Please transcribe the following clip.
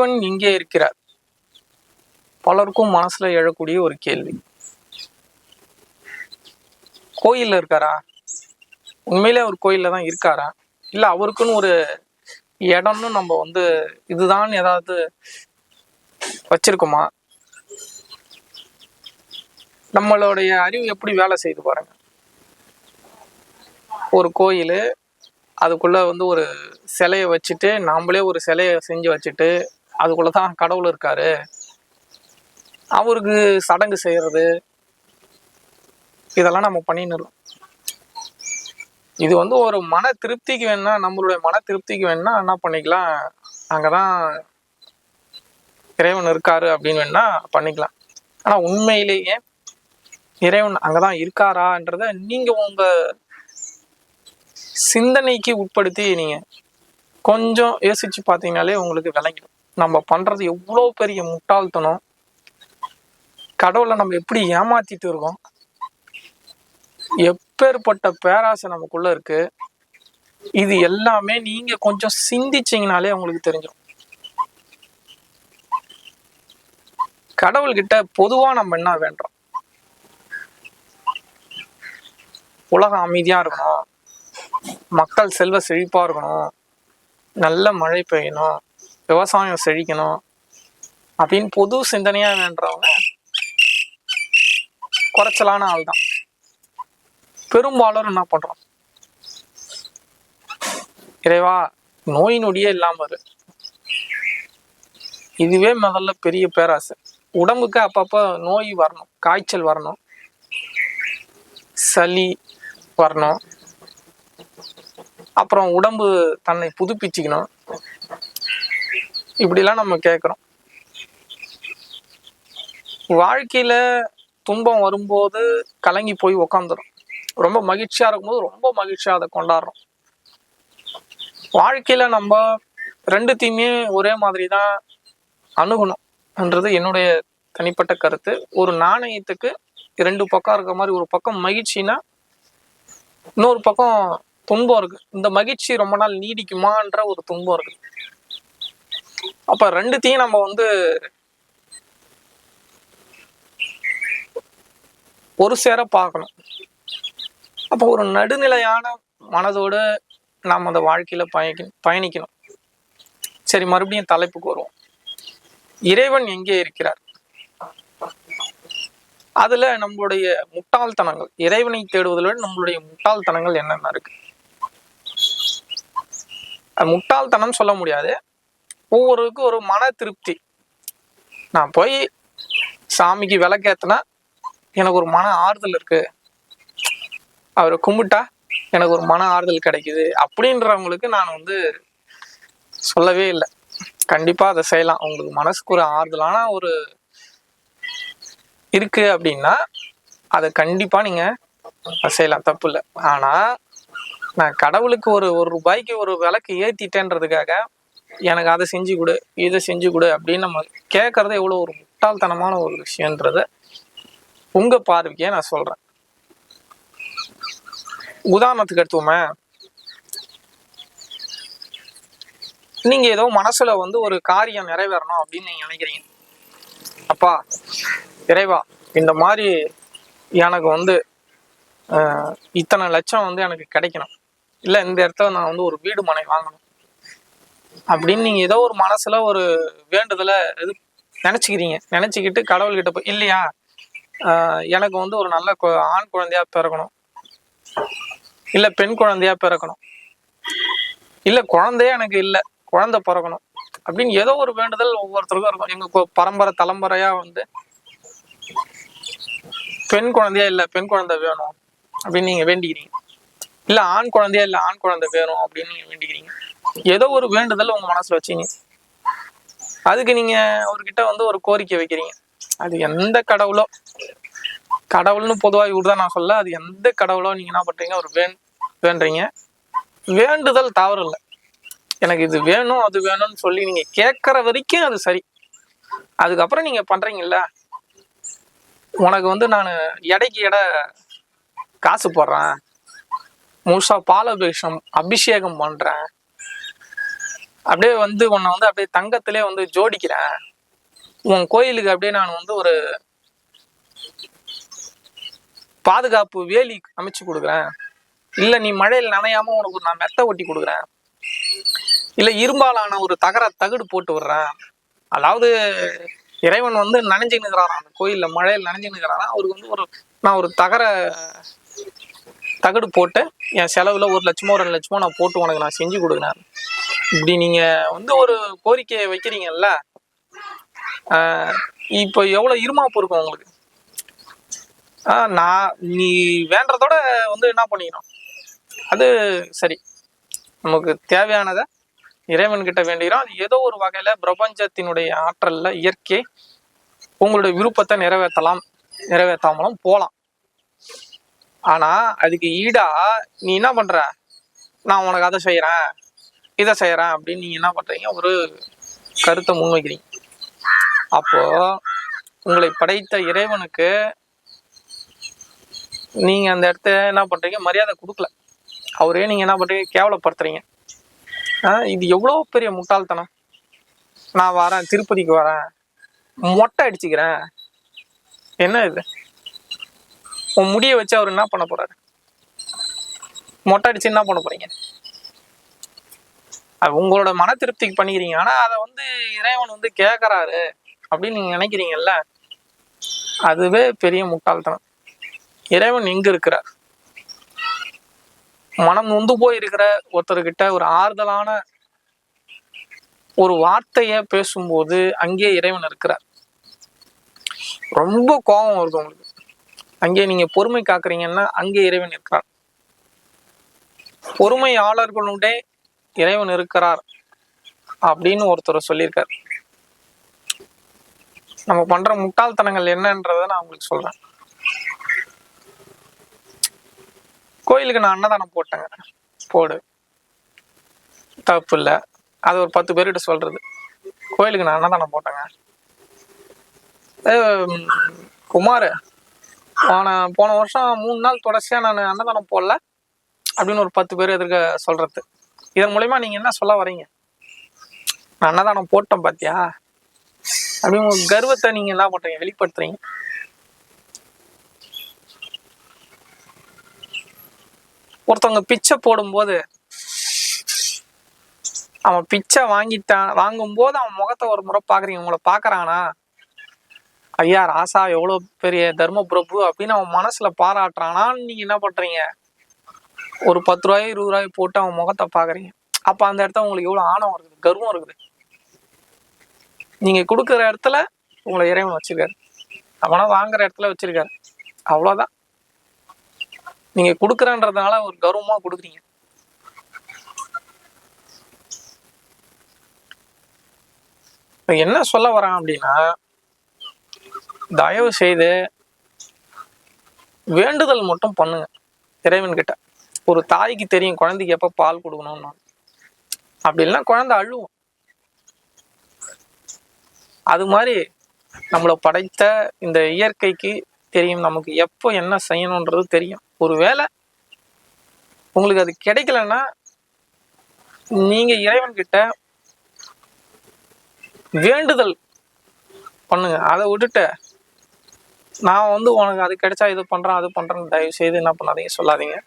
இறைவன் எங்கே இருக்கிறார். பலருக்கும் மனசுல எழக்கூடிய ஒரு கேள்வி. கோயில்ல இருக்காரா? உண்மையிலே அவர் கோயில்ல தான் இருக்காரா? இல்ல அவருக்குன்னு ஒரு இடம்னு நம்ம வந்து இதுதான் ஏதாவது வச்சிருக்கோமா? நம்மளுடைய அறிவு எப்படி வேலை செய்து பாருங்க. ஒரு கோயில் அதுக்குள்ள வந்து ஒரு சிலையை வச்சுட்டு நாமளே ஒரு சிலையை செஞ்சு வச்சுட்டு அதுக்குள்ள தான் கடவுள் இருக்காரு. அவருக்கு சடங்கு செய்யறது. இதெல்லாம் நம்ம பண்ணின்னு இது வந்து ஒரு மன திருப்திக்கு வேணா நம்மளுடைய மன திருப்திக்கு வேணா என்ன பண்ணிக்கலாம். அங்கதான் இறைவன் இருக்காரு அப்படின்னு வேணா பண்ணிக்கலாம். ஆனா உண்மையிலேயே இறைவன் அங்கதான் இருக்காரான்றத நீங்க உங்க சிந்தனைக்கு உட்படுத்தி நீங்க கொஞ்சம் யோசிச்சு பார்த்தீங்கனாலே உங்களுக்கு விளங்கிடும். நம்ம பண்றது எவ்வளோ பெரிய முட்டாள்தனம்? கடவுளை நம்ம எப்படி ஏமாத்திட்டு இருக்கோம்? எப்பேற்பட்ட பேராசை நமக்குள்ள இருக்கு? இது எல்லாமே நீங்க கொஞ்சம் சிந்திச்சிங்கனாலே உங்களுக்கு தெரிஞ்சிடும் கடவுள்கிட்ட பொதுவா நம்ம என்ன வேண்டோம் உலகம் அமைதியா இருக்கணும். மக்கள் செல்வ செழிப்பா இருக்கணும். நல்ல மழை பெய்யணும். விவசாயம் செழிக்கணும் அப்படின்னு பொது சிந்தனையா வேண்டவங்க குறைச்சலான ஆள் தான். பெரும்பாலும் என்ன பண்றோம்? இறைவா நோய் நொடியே இல்லாம இரு. இதுவே முதல்ல பெரிய பேராசை. உடம்புக்கு அப்பப்போ நோய் வரணும் காய்ச்சல் வரணும் சளி வரணும். அப்புறம் உடம்பு தன்னை புதுப்பிச்சுக்கணும். இப்படிலாம் நம்ம கேட்குறோம் வாழ்க்கையில துன்பம் வரும்போது கலங்கி போய் உக்காந்துரும். ரொம்ப மகிழ்ச்சியா இருக்கும்போது ரொம்ப மகிழ்ச்சியா அதை கொண்டாடுறோம். வாழ்க்கையில நம்ம ரெண்டுத்தையுமே ஒரே மாதிரி தான் அணுகணும்ன்றது என்னுடைய தனிப்பட்ட கருத்து. ஒரு நாணயத்துக்கு ரெண்டு பக்கம் இருக்க மாதிரி ஒரு பக்கம் மகிழ்ச்சினா இன்னொரு பக்கம் துன்பம் இருக்கு. இந்த மகிழ்ச்சி ரொம்ப நாள் நீடிக்குமான்ற ஒரு துன்பம் இருக்கு. அப்ப ரெண்டுத்தையும் நம்ம வந்து ஒரு சேர பார்க்கணும். அப்போ ஒரு நடுநிலையான மனதோடு நாம் அந்த வாழ்க்கையில பயக்கணும் பயணிக்கணும். சரி மறுபடியும் தலைப்புக்கு வருவோம். இறைவன் எங்கே இருக்கிறார்? அதுல நம்மளுடைய முட்டாள்தனங்கள் இறைவனை தேடுவதில் நம்மளுடைய முட்டாள்தனங்கள் என்னென்ன இருக்கு? முட்டாள்தனம் சொல்ல முடியாது. ஒவ்வொருக்கும் ஒரு மன திருப்தி. நான் போய் சாமிக்கு விளக்கேத்தனா எனக்கு ஒரு மன ஆறுதல் இருக்கு. அவரை கும்பிட்டா எனக்கு ஒரு மன ஆறுதல் கிடைக்குது. அப்படின்றவங்களுக்கு நான் வந்து சொல்லவே இல்லை. கண்டிப்பா அதை செய்யலாம். உங்களுக்கு மனசுக்கு ஒரு ஆறுதலான ஒரு இருக்கு அப்படின்னா அதை கண்டிப்பா நீங்க செய்யலாம். தப்பு இல்லை. ஆனா நான் கடவுளுக்கு ஒரு ஒரு ரூபாய்க்கு ஒரு விளக்கு ஏத்திட்டேன்றதுக்காக எனக்கு அதை செஞ்சு கொடு இதை செஞ்சு கொடு அப்படின்னு நம்ம கேட்கறது எவ்வளோ ஒரு முட்டாள்தனமான ஒரு விஷயன்றத உங்க பார்வைக்கே நான் சொல்றேன். உதாரணத்துக்கு எடுத்துவோமே நீங்க ஏதோ மனசுல வந்து ஒரு காரியம் நிறைவேறணும் அப்படின்னு நீங்க நினைக்கிறீங்க. அப்பா இறைவா இந்த மாதிரி எனக்கு வந்து ஆஹ், இத்தனை லட்சம் வந்து எனக்கு கிடைக்கணும். இல்ல இந்த இடத்துல நான் வந்து ஒரு வீடு மனை வாங்கணும். அப்படின்னு நீங்க ஏதோ ஒரு மனசுல ஒரு வேண்டுதலை இது நினைச்சுக்கிறீங்க. நினைச்சுக்கிட்டு கடவுள்கிட்ட போய் இல்லையா? எனக்கு வந்து ஒரு நல்ல கு- ஆண் குழந்தையா பிறக்கணும். இல்ல பெண் குழந்தையா பிறக்கணும். இல்ல குழந்தையே எனக்கு இல்ல குழந்தை பிறக்கணும். அப்படின்னு ஏதோ ஒரு வேண்டுதல் ஒவ்வொருத்தருக்கும் இருக்கும். எங்க பரம்பரை தலைமுறையா வந்து பெண் குழந்தையா இல்ல பெண் குழந்தை வேணும். அப்படின்னு நீங்க வேண்டிக்கிறீங்க. இல்ல ஆண் குழந்தையா இல்ல ஆண் குழந்தை வேணும். அப்படின்னு நீங்க வேண்டிக்கிறீங்க. ஏதோ ஒரு வேண்டுதல் உங்க மனசுல வச்சீங்க. அதுக்கு நீங்க அவர்கிட்ட வந்து ஒரு கோரிக்கை வைக்கிறீங்க. அது எந்த கடவுளோ கடவுள்னு பொதுவா இவர்தான் நான் சொல்ல அது எந்த கடவுளோ நீங்க என்ன பண்றீங்க ஒரு வேண் வேண்டுறீங்க வேண்டுதல் தவறு இல்லை. எனக்கு இது வேணும் அது வேணும்னு சொல்லி நீங்க கேட்கற வரைக்கும் அது சரி. அதுக்கப்புறம் நீங்க பண்றீங்கல்ல உனக்கு வந்து நான் எடைக்கு எடை காசு போடுறேன் முழுசா பால் அபிஷேகம் அபிஷேகம் பண்றேன் அப்படியே வந்து உன்னை வந்து அப்படியே தங்கத்திலே வந்து ஜோடிக்கிறேன். உன் கோயிலுக்கு அப்படியே நான் வந்து ஒரு பாதுகாப்பு வேலி அமைச்சு கொடுக்குறேன். இல்ல நீ மழையில் நனையாம உனக்கு ஒரு நான் மெத்த ஒட்டி கொடுக்குறேன். இல்ல இரும்பாலான ஒரு தகர தகடு போட்டு விடுறேன். அதாவது இறைவன் வந்து நனைஞ்சு நிற்கிறாராம். அந்த கோயிலில் மழையில் நனைஞ்சு நிற்கிறாரா அவருக்கு வந்து ஒரு நான் ஒரு தகர தகடு போட்டு என் செலவுல ஒரு லட்சமோ ரெண்டு லட்சமோ நான் போட்டு உனக்கு நான் செஞ்சு கொடுக்குறேன். இப்படி நீங்க வந்து ஒரு கோரிக்கையை வைக்கிறீங்கல்ல இப்போ எவ்வளவு இருமாப்பு இருக்கும் உங்களுக்கு? ஆ நான் நீ வேண்டதோட வந்து என்ன பண்ணிக்கணும்? அது சரி. நமக்கு தேவையானதை இறைவன் கிட்ட வேண்டிக்கிறோம் அது ஏதோ ஒரு வகையில பிரபஞ்சத்தினுடைய ஆற்றல்ல இயற்கை உங்களுடைய விருப்பத்தை நிறைவேற்றலாம் நிறைவேற்றாமலும் போகலாம் ஆனா அதுக்கு ஈடா நீ என்ன பண்ற? நான் உனக்கு அதை செய்யறேன் இதை செய்யறேன் அப்படின்னு நீங்க என்ன பண்றீங்க? ஒரு கருத்தை முன்வைக்கிறீங்க. அப்போ உங்களை படைத்த இறைவனுக்கு நீங்க அந்த இடத்த என்ன பண்றீங்க? மரியாதை கொடுக்கல. அவரே நீங்க என்ன பண்றீங்க? கேவலப்படுத்துறீங்க. ஆஹ் இது எவ்வளவு பெரிய முட்டாள்தனம். நான் வரேன் திருப்பதிக்கு வரேன். மொட்டை அடிச்சுக்கிறேன். என்ன இது? உன் முடிய வச்சு அவர் என்ன பண்ண போறாரு? மொட்டை அடிச்சு என்ன பண்ண போறீங்க? உங்களோட மன திருப்திக்கு பண்ணிக்கிறீங்க. ஆனா அதை வந்து இறைவன் வந்து கேட்கறாரு அப்படின்னு நீங்க நினைக்கிறீங்கல்ல? அதுவே பெரிய முட்டாள்தனம் இறைவன் எங்க இருக்கிறார்? மனம் நொந்து போய் இருக்கிற ஒருத்தர்கிட்ட ஒரு ஆறுதலான ஒரு வார்த்தைய பேசும்போது அங்கே இறைவன் இருக்கிறார். ரொம்ப கோபம் வருது உங்களுக்கு. அங்கே நீங்க பொறுமை காக்குறீங்கன்னா அங்கே இறைவன் இருக்கிறார். பொறுமையாளர்களுடைய இறைவன் இருக்கிறார் அப்படின்னு ஒருத்தர் சொல்லியிருக்கார். நம்ம பண்ற முட்டாள்தனங்கள் என்னன்றதை நான் உங்களுக்கு சொல்றேன். கோயிலுக்கு நான் அன்னதானம் போட்டேங்க. போடு. தப்பு இல்லை. அது ஒரு பத்து பேர்கிட்ட சொல்றது. கோயிலுக்கு நான் அன்னதானம் போட்டேங்க. குமார் போன போன வருஷம் மூணு நாள் தொடர்ச்சியாக நான் அன்னதானம் போடல. அப்படின்னு ஒரு பத்து பேர் எதிர்க்க சொல்றது. இதன் மூலயமா நீங்க என்ன சொல்ல வரீங்க நான் அன்னதானம் போட்டேன் பாத்தியா? அப்படின்னு உங்க கர்வத்தை நீங்க என்ன பண்றீங்க? வெளிப்படுத்துறீங்க. ஒருத்தவங்க பிச்சை போடும்போது அவன் பிச்சை வாங்கிட்டான் வாங்கும்போது அவன் முகத்தை ஒரு முறை பாக்குறீங்க. உங்களை பாக்குறானா? ஐயா ராசா எவ்வளவு பெரிய தர்ம பிரபு அப்படின்னு அவன் மனசுல பாராட்டுறானான்னு நீங்க என்ன பண்றீங்க? ஒரு பத்து ரூபாய் இருபது ரூபாய் போட்டு அவன் முகத்தை பாக்குறீங்க அப்ப அந்த இடத்துல உங்களுக்கு எவ்வளவு ஆணவம் இருக்குது? கர்வம் இருக்குது. நீங்க கொடுக்குற இடத்துல உங்களை இறைவன் வச்சிருக்காரு. அவனா வாங்குற இடத்துல வச்சிருக்காரு. அவ்வளவுதான். நீங்க கொடுக்குறன்றதுனால ஒரு கர்வமா கொடுக்குறீங்க. என்ன சொல்ல வரான் அப்படின்னா தயவு செய்து வேண்டுதல் மட்டும் பண்ணுங்க இறைவன் கிட்ட ஒரு தாய்க்கு தெரியும் குழந்தைக்கு எப்ப பால் கொடுக்கணும்னு. அப்படி இல்லைன்னா குழந்தை அழுவும். அது மாதிரி நம்மளை படைத்த இந்த இயற்கைக்கு தெரியும் நமக்கு எப்போ என்ன செய்யணுன்றது தெரியும். ஒருவேளை உங்களுக்கு அது கிடைக்கலன்னா நீங்க இறைவன் கிட்ட வேண்டுதல் பண்ணுங்க. அதை விட்டுட்டு நான் வந்து உனக்கு அது கிடைச்சா இது பண்றேன் அது பண்றேன்னு தயவு செய்து என்ன பண்ணாதீங்க சொல்லாதீங்க.